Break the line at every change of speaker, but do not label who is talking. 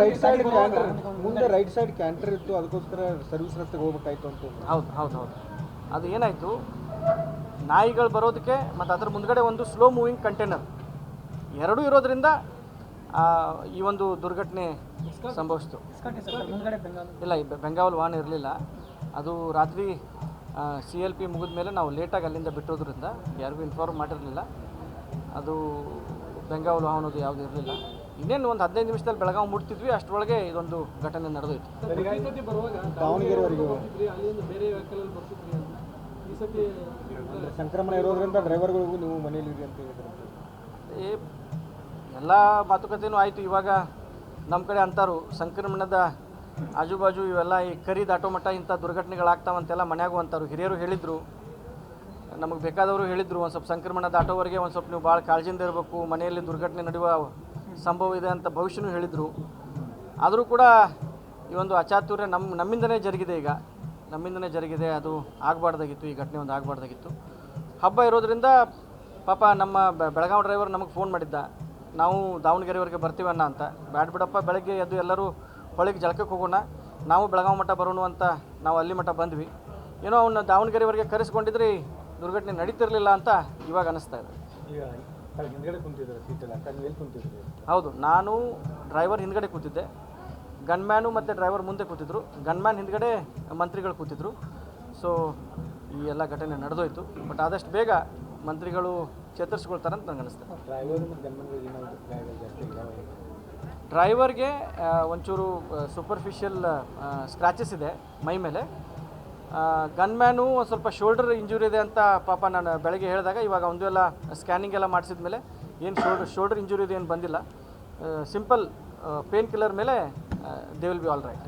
Right side canter ಮುಂದೆ right side canter ಇತ್ತು. ಅದಕ್ಕೋಸ್ಕರ ಸರ್ವಿಸ್ ರಸ್ತೆಗೆ ಹೋಗ್ಬೇಕಾಯ್ತು ಅಂತ
ಹೌದು ಹೌದು ಹೌದು. ಅದು ಏನಾಯಿತು? ನಾಯಿಗಳು ಬರೋದಕ್ಕೆ ಮತ್ತು ಅದ್ರ ಮುಂದ್ಗಡೆ ಒಂದು ಸ್ಲೋ ಮೂವಿಂಗ್ ಕಂಟೈನರ್ ಎರಡೂ ಇರೋದ್ರಿಂದ ಆ, ಈ ಒಂದು ದುರ್ಘಟನೆ ಸಂಭವಿಸ್ತು. ಇಲ್ಲ ಈ ಬೆಂಗಾವಲ್ ವಾಹನ ಇರಲಿಲ್ಲ. ಅದು ರಾತ್ರಿ ಸಿ ಎಲ್ ಪಿ ಮುಗಿದ ಮೇಲೆ ನಾವು ಲೇಟಾಗಿ ಅಲ್ಲಿಂದ ಬಿಟ್ಟೋದ್ರಿಂದ ಯಾರಿಗೂ ಇನ್ಫಾರ್ಮ್ ಮಾಡಿರಲಿಲ್ಲ. ಅದು ಬೆಂಗಾವಲ್ ವಾಹನದ್ದು ಯಾವುದು ಇರಲಿಲ್ಲ. ಇನ್ನೇನು ಒಂದು ಹದಿನೈದು ನಿಮಿಷದಲ್ಲಿ ಬೆಳಗಾವಿ ಮುಟ್ತಿದ್ವಿ ಅಷ್ಟರೊಳಗೆ ಇದೊಂದು ಘಟನೆ ನಡೆದೋಯ್ತು.
ಸಂಕ್ರಮಣ ಇರೋದ್ರಿಂದ ಡ್ರೈವರ್ಗಳಿಗೂ ನೀವು ಮನೆಯಲ್ಲಿ ಅಂತ ಹೇಳಿದ್ರೆ.
ಏ ಎಲ್ಲ ಮಾತುಕತೆನೂ ಆಯಿತು. ಇವಾಗ ನಮ್ಮ ಕಡೆ ಅಂತಾರು ಸಂಕ್ರಮಣದ ಆಜುಬಾಜು ಇವೆಲ್ಲ ಈ ಕರಿ ದಾಟೋ ಮಟ್ಟ ಇಂಥ ದುರ್ಘಟನೆಗಳಾಗ್ತಾವಂತೆಲ್ಲ ಮನೆಯಾಗು ಅಂತಾರು. ಹಿರಿಯರು ಹೇಳಿದರು ನಮಗೆ ಬೇಕಾದವರು ಹೇಳಿದರು ಒಂದು ಸ್ವಲ್ಪ ಸಂಕ್ರಮಣ ದಾಟೋವರೆಗೆ ಒಂದು ಸ್ವಲ್ಪ ನೀವು ಭಾಳ ಕಾಳಜಿಯಿಂದ ಇರಬೇಕು ಮನೆಯಲ್ಲಿ ದುರ್ಘಟನೆ ನಡೆಯುವ ಸಂಭವ ಇದೆ ಅಂತ ಭವಿಷ್ಯನೂ ಹೇಳಿದರು. ಆದರೂ ಕೂಡ ಈ ಒಂದು ಅಚಾತುರ್ಯ ನಮ್ಮ ನಮ್ಮಿಂದನೇ ಜರುಗಿದೆ ಈಗ. ನಮ್ಮಿಂದನೇ ಜರುಗಿದೆ, ಅದು ಆಗಬಾರ್ದಾಗಿತ್ತು, ಈ ಘಟನೆ ಒಂದು ಆಗಬಾರ್ದಾಗಿತ್ತು. ಹಬ್ಬ ಇರೋದರಿಂದ ಪಾಪ ನಮ್ಮ ಬೆಳಗಾವಿ ಡ್ರೈವರ್ ನಮಗೆ ಫೋನ್ ಮಾಡಿದ್ದ. ನಾವು ದಾವಣಗೆರೆವರೆಗೆ ಬರ್ತೀವಣ್ಣ ಅಂತ. ಬ್ಯಾಡ್ ಬಿಡಪ್ಪ, ಬೆಳಗ್ಗೆ ಎದ್ದು ಎಲ್ಲರೂ ಹೊಳಿಗೆ ಜಳಕಕ್ಕೆ ಹೋಗೋಣ. ನಾವು ಬೆಳಗಾವಿ ಮಠ ಬರೋಣ ಅಂತ ನಾವು ಅಲ್ಲಿ ಮಠ ಬಂದ್ವಿ. ಏನೋ ಅವನ್ನ ದಾವಣಗೆರೆವರೆಗೆ ಕರೆಸ್ಕೊಂಡಿದ್ರೆ ದುರ್ಘಟನೆ ನಡೀತಿರಲಿಲ್ಲ ಅಂತ ಇವಾಗ ಅನ್ನಿಸ್ತಾ ಇದೆ.
ಹಿಂದ್ಗಡೆ ಕುಂತಿದ್ದಾರೆ ಸೀಟಲ್ಲಿ ಅಕ್ಕ ನೀವು ಎಲ್ಲಿ ಕುಂತಿದ್ರಿ
ಹೌದು ನಾನು ಡ್ರೈವರ್ ಹಿಂದ್ಗಡೆ ಕೂತಿದ್ದೆ. ಗನ್ಮ್ಯಾನು ಮತ್ತು ಡ್ರೈವರ್ ಮುಂದೆ ಕೂತಿದ್ರು. ಗನ್ಮ್ಯಾನ್ ಹಿಂದ್ಗಡೆ ಮಂತ್ರಿಗಳು ಕೂತಿದ್ರು. ಸೊ ಈ ಎಲ್ಲ ಘಟನೆ ನಡೆದೋಯ್ತು. ಬಟ್ ಆದಷ್ಟು ಬೇಗ ಮಂತ್ರಿಗಳು ಚೇತರಿಸ್ಕೊಳ್ತಾರೆ ಅಂತ ನನಗೆ ಅನಿಸ್ತದೆ
ಡ್ರೈವರ್ ಮತ್ತು ಗನ್ಮನ್ಗಳಿಗೆ ಏನಾದ್ರು ಗಾಯಗಳು ಜಾಸ್ತಿ ಇದ್ದಾವೆ
ಡ್ರೈವರ್ಗೆ ಒಂಚೂರು ಸೂಪರ್ಫಿಷಿಯಲ್ ಸ್ಕ್ರ್ಯಾಚಸ್ ಇದೆ ಮೈ ಮೇಲೆ. ಗನ್ಮ್ಯಾನು ಒಂದು ಸ್ವಲ್ಪ ಶೋಲ್ಡರ್ ಇಂಜುರಿ ಇದೆ ಅಂತ ಪಾಪ ನಾನು ಬೆಳಗ್ಗೆ ಹೇಳಿದಾಗ ಇವಾಗ ಒಂದು ಎಲ್ಲ ಸ್ಕ್ಯಾನಿಂಗ್ ಎಲ್ಲ ಮಾಡಿಸಿದ ಮೇಲೆ ಏನು ಶೋಲ್ಡರ್ ಶೋಲ್ಡರ್ ಇಂಜುರಿ ಇದೆ ಏನು ಬಂದಿಲ್ಲ. ಸಿಂಪಲ್ ಪೇನ್ ಕಿಲ್ಲರ್ ಮೇಲೆ they will be all right